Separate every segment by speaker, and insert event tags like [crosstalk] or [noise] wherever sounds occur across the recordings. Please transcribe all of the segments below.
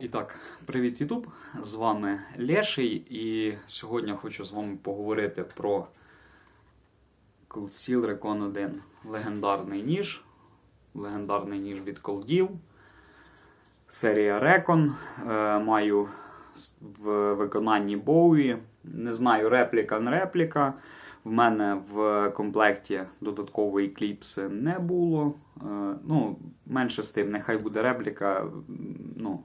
Speaker 1: І так, привіт, Ютуб! З вами Леший, і сьогодні хочу з вами поговорити про Steel Recon 1. Легендарний ніж. Легендарний ніж від колдів. Серія Recon. Е, маю в виконанні Боуї. Не знаю, репліка не репліка. В мене в комплекті додаткової кліпси не було. Е, ну, менше з тим, нехай буде репліка. Ну,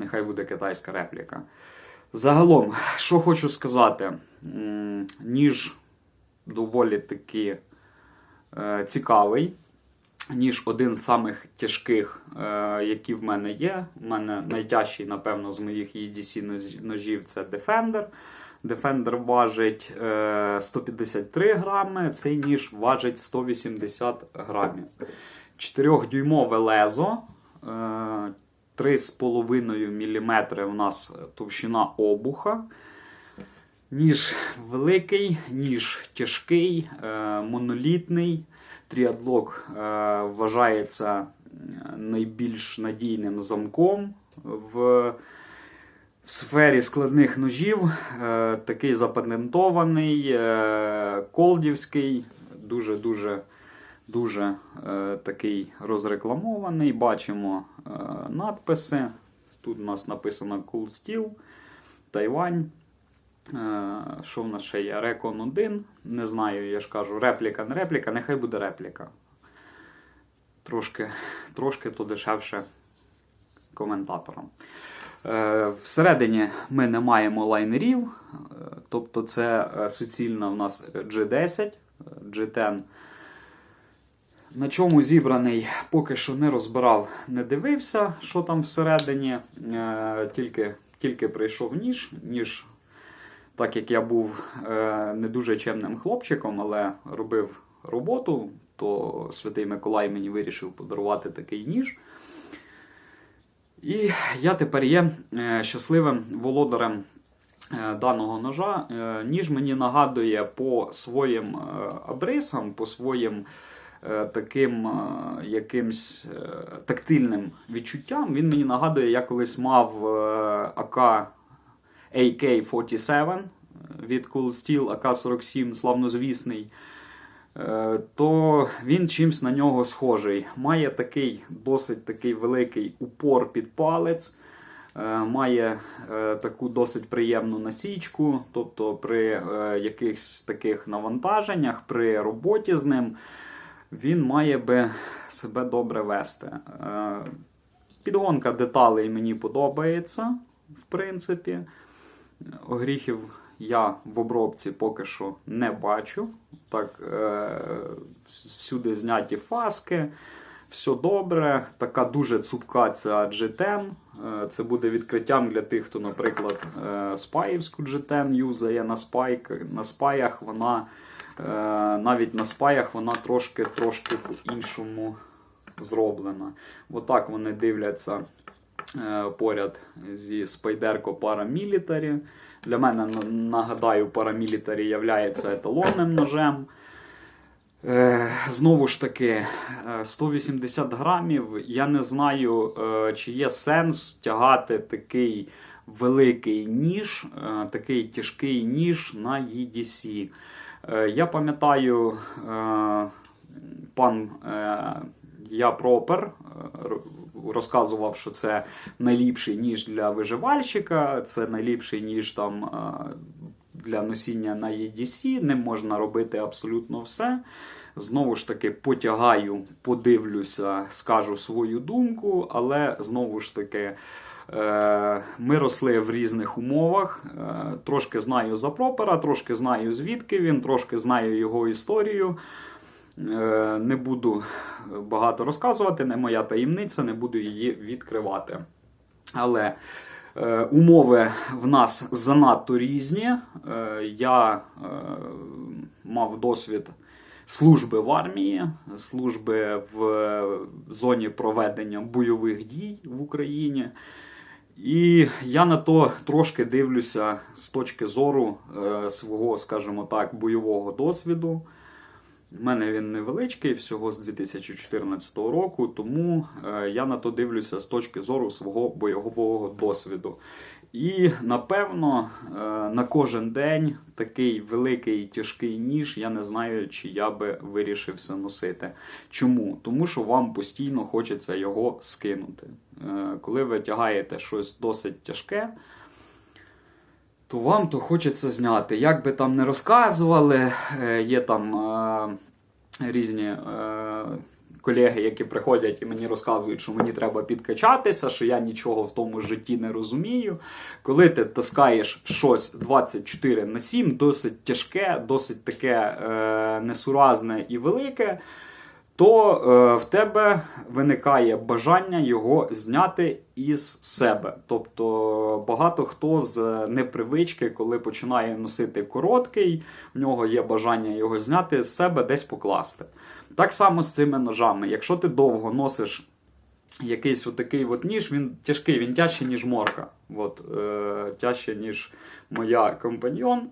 Speaker 1: нехай буде китайська репліка. Загалом, що хочу сказати, ніж доволі таки е, цікавий, ніж один з самих тяжких, е, які в мене є. У мене найтяжчий, напевно, з моїх EDC ножів це Defender. Defender важить е, 153 грами, цей ніж важить 180 грамів. 4-дюймове лезо. Е, 3,5 мм у нас товщина обуха. Ніж великий, ніж тяжкий, е, монолітний. Тріадлок е, вважається е, найбільш надійним замком в, в сфері складних ножів. Такий запатентований, колдівський, дуже-дуже дуже е, такий розрекламований. Бачимо е, надписи. Тут у нас написано Cool Steel, Тайвань. Е, що в нас ще є? Recon 1. Не знаю, я ж кажу, репліка, не репліка, нехай буде репліка. Трошки, трошки то дешевше коментаторам. Е, Всередині ми не маємо лайнерів, е, тобто це е, суцільна в нас G10, е, G10. На чому зібраний, поки що не розбирав, не дивився, що там всередині. Е, Тільки, тільки прийшов ніж. Ніж, так як я був е, не дуже чемним хлопчиком, але робив роботу, то Святий Миколай мені вирішив подарувати такий ніж. І я тепер є е, щасливим володарем даного ножа. Ніж мені нагадує по своїм абрисам, по своїм таким е, якимсь е, тактильним відчуттям. Він мені нагадує, я колись мав е, АК AK-47 від Cool Steel AK-47, славнозвісний. Е, То він чимсь на нього схожий. Має такий досить такий великий упор під палець, е, має е, таку досить приємну насічку. Тобто при е, якихось таких навантаженнях, при роботі з ним, він має би себе добре вести. Е, Підгонка деталей мені подобається, в принципі. Огріхів я в обробці поки що не бачу. Так, е, всюди зняті фаски, все добре. Така дуже цупка ця G10. Е, це буде відкриттям для тих, хто, наприклад, спаївську G10 юзає на, спайк, на спаях. Вона навіть на спаях вона трошки трошки по-іншому зроблена. Отак вони дивляться е, поряд зі Spyderco Paramilitary. Для мене, нагадаю, Paramilitary є еталонним ножем. Е, Знову ж таки, е, 180 грамів. Я не знаю, е, чи є сенс тягати такий великий ніж, е, такий тяжкий ніж на EDC. Е, Я пам'ятаю, е, пан е, я пропер розказував, що це найліпший ніж для виживальщика, це найліпший ніж там для носіння на EDC, ним можна робити абсолютно все. Знову ж таки, потягаю, подивлюся, скажу свою думку, але знову ж таки. Е, Ми росли в різних умовах. Е, Трошки знаю за пропера, трошки знаю звідки він, трошки знаю його історію. Е, Не буду багато розказувати, не моя таємниця, не буду її відкривати. Але умови в нас занадто різні. Я мав досвід служби в армії, служби в зоні проведення бойових дій в Україні. І я на то трошки дивлюся з точки зору е, свого, скажімо так, бойового досвіду. У мене він невеличкий, всього з 2014 року, тому е, я на то дивлюся з точки зору свого бойового досвіду. І напевно е, на кожен день такий великий тяжкий ніж, я не знаю, чи я би вирішився носити. Чому? Тому що вам постійно хочеться його скинути. Е, Коли ви тягаєте щось досить тяжке, то вам то хочеться зняти. Як би там не розказували, е, є там е, різні е, колеги, які приходять і мені розказують, що мені треба підкачатися, що я нічого в тому житті не розумію. Коли ти таскаєш щось 24 на 7, досить тяжке, досить таке е, несуразне і велике. То е, в тебе виникає бажання його зняти із себе. Тобто багато хто з непривички, коли починає носити короткий, в нього є бажання його зняти з себе, десь покласти. Так само з цими ножами. Якщо ти довго носиш якийсь отакий от ніж, він тяжкий, він тяжчий, ніж морка. От, е, тяжче, ніж моя компаньйон.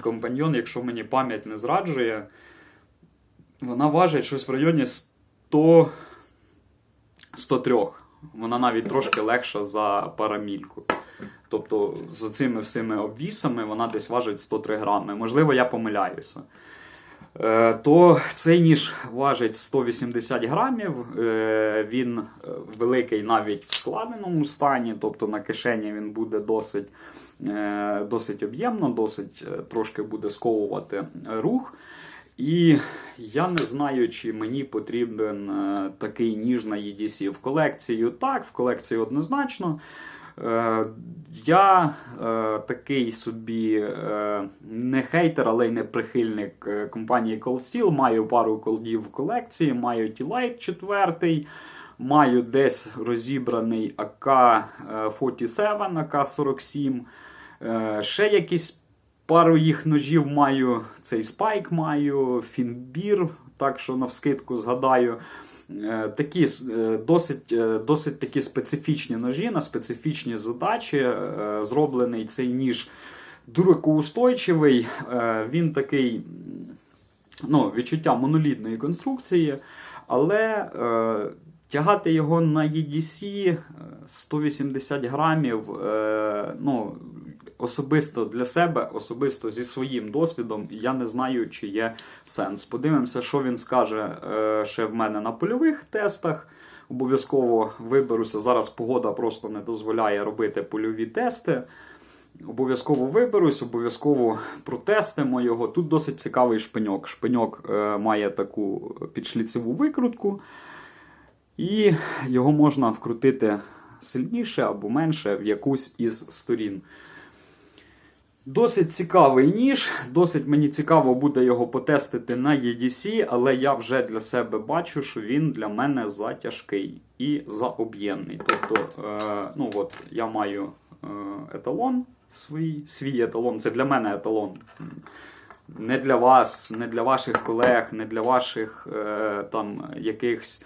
Speaker 1: Компаньйон, якщо мені пам'ять не зраджує, вона важить щось в районі 100... 103. Вона навіть трошки легша за парамільку. Тобто з цими всіми обвісами вона десь важить 103 грами. Можливо, я помиляюся. Е, То цей ніж важить 180 грамів. Е, Він е, великий навіть в складеному стані, тобто на кишені він буде досить, досить об'ємно, досить трошки буде сковувати рух. І я не знаю, чи мені потрібен е, такий ніж на EDC в колекцію. Так, в колекції однозначно. Е, Я е, такий собі не хейтер, але й не прихильник компанії Cold Steel. Маю пару колдів в колекції, маю T-Lite 4, маю десь розібраний AK-47, AK-47. Е, Ще якісь пару їх ножів маю. Цей спайк маю, фінбір, так що навскидку згадаю. Е, Такі е, досить, е, досить такі специфічні ножі на специфічні задачі. Зроблений цей ніж дуракоустойчивий. Е, Він такий ну, відчуття монолітної конструкції, але тягати його на EDC е, 180 грамів. Ну, Особисто для себе, особисто зі своїм досвідом, я не знаю, чи є сенс. Подивимося, що він скаже е, ще в мене на польових тестах. Обов'язково виберуся. Зараз погода просто не дозволяє робити польові тести. Обов'язково виберусь, обов'язково протестимо його. Тут досить цікавий шпиньок. Шпиньок е, має таку підшліцеву викрутку, і його можна вкрутити сильніше або менше в якусь із сторін. Досить цікавий ніж, досить мені цікаво буде його потестити на EDC, але я вже для себе бачу, що він для мене затяжкий і заоб'ємний. Тобто, е, ну от я маю е, еталон свій, свій еталон. Це для мене еталон. Не для вас, не для ваших колег, не для ваших е, там якихось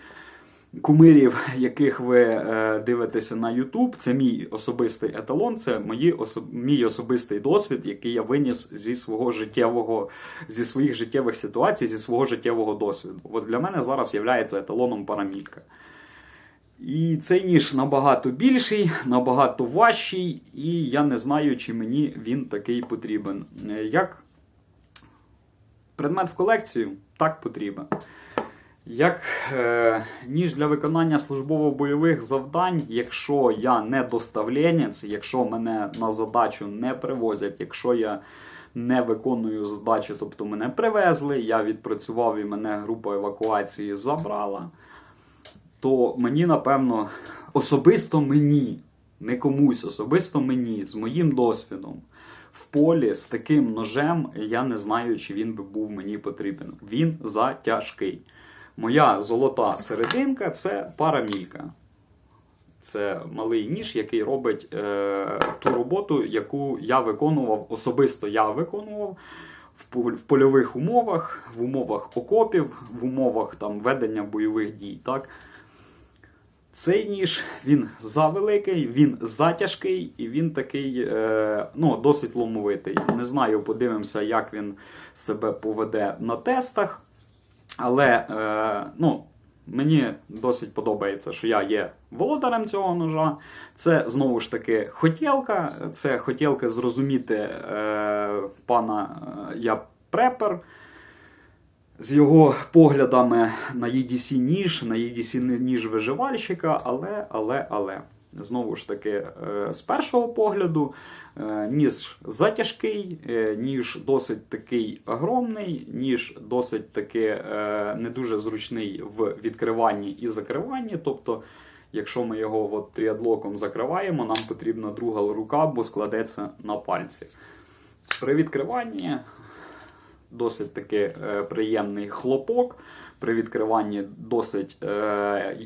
Speaker 1: кумирів, [laughs] яких ви е, дивитеся на YouTube. Це мій особистий еталон, це мої особ... мій особистий досвід, який я виніс зі свого життєвого, зі своїх життєвих ситуацій, зі свого життєвого досвіду. От для мене зараз є еталоном парамілька. І цей ніж набагато більший, набагато важчий, і я не знаю, чи мені він такий потрібен. Е, Як предмет в колекцію, так потрібен. Як е, ніж для виконання службово-бойових завдань, якщо я не доставленець, якщо мене на задачу не привозять, якщо я не виконую задачі, тобто мене привезли, я відпрацював і мене група евакуації забрала, то мені, напевно, особисто мені, не комусь, особисто мені, з моїм досвідом, в полі з таким ножем, я не знаю, чи він би був мені потрібен. Він затяжкий. Моя золота серединка це парамілька. Це малий ніж, який робить е, ту роботу, яку я виконував, особисто я виконував в, в польових умовах, в умовах окопів, в умовах там, ведення бойових дій. Так? Цей ніж він завеликий, він затяжкий і він такий е, ну, досить ломовитий. Не знаю, подивимося, як він себе поведе на тестах. Але е, ну, мені досить подобається, що я є володарем цього ножа. Це знову ж таки хотілка. Це хотілка зрозуміти е, пана е, я препер. З його поглядами на EDC ніж, на EDC ніж виживальщика, але, але, але. Знову ж таки, е, з першого погляду, е, ніж затяжкий, е, ніж досить такий огромний, ніж досить таки не дуже зручний в відкриванні і закриванні. Тобто, якщо ми його от тріадлоком закриваємо, нам потрібна друга рука, бо складеться на пальці. При відкриванні досить таки приємний хлопок. При відкриванні досить е,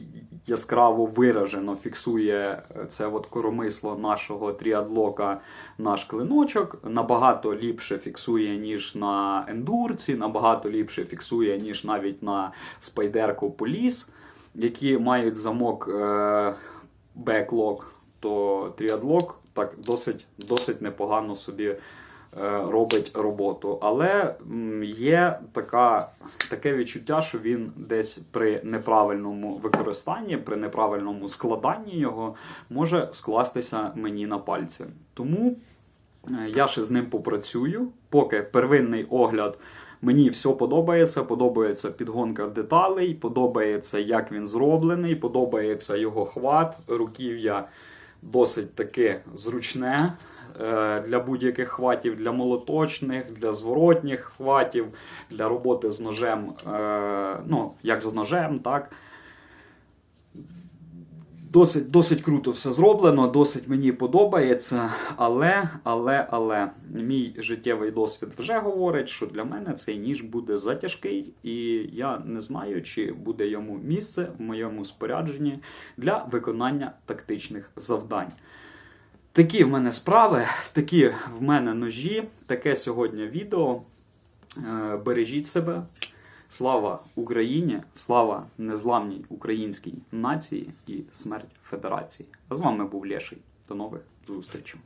Speaker 1: яскраво виражено фіксує це от коромисло нашого тріадлока наш клиночок. Набагато ліпше фіксує, ніж на ендурці, набагато ліпше фіксує, ніж навіть на спайдерку Поліс, які мають замок е, беклок, то тріадлок так досить, досить непогано собі е, робить роботу. Але є така, таке відчуття, що він десь при неправильному використанні, при неправильному складанні його може скластися мені на пальці. Тому е, я ще з ним попрацюю, поки первинний огляд. Мені все подобається. Подобається підгонка деталей, подобається, як він зроблений, подобається його хват, руків'я досить таки зручне е, для будь-яких хватів, для молоточних, для зворотніх хватів, для роботи з ножем, е, ну, як з ножем, так. Досить, досить круто все зроблено, досить мені подобається. Але, але, але, мій життєвий досвід вже говорить, що для мене цей ніж буде затяжкий, і я не знаю, чи буде йому місце в моєму спорядженні для виконання тактичних завдань. Такі в мене справи, такі в мене ножі, таке сьогодні відео. Е, Бережіть себе. Слава Україні, слава незламній українській нації і смерть Федерації. А з вами був Лєший. До нових зустрічей.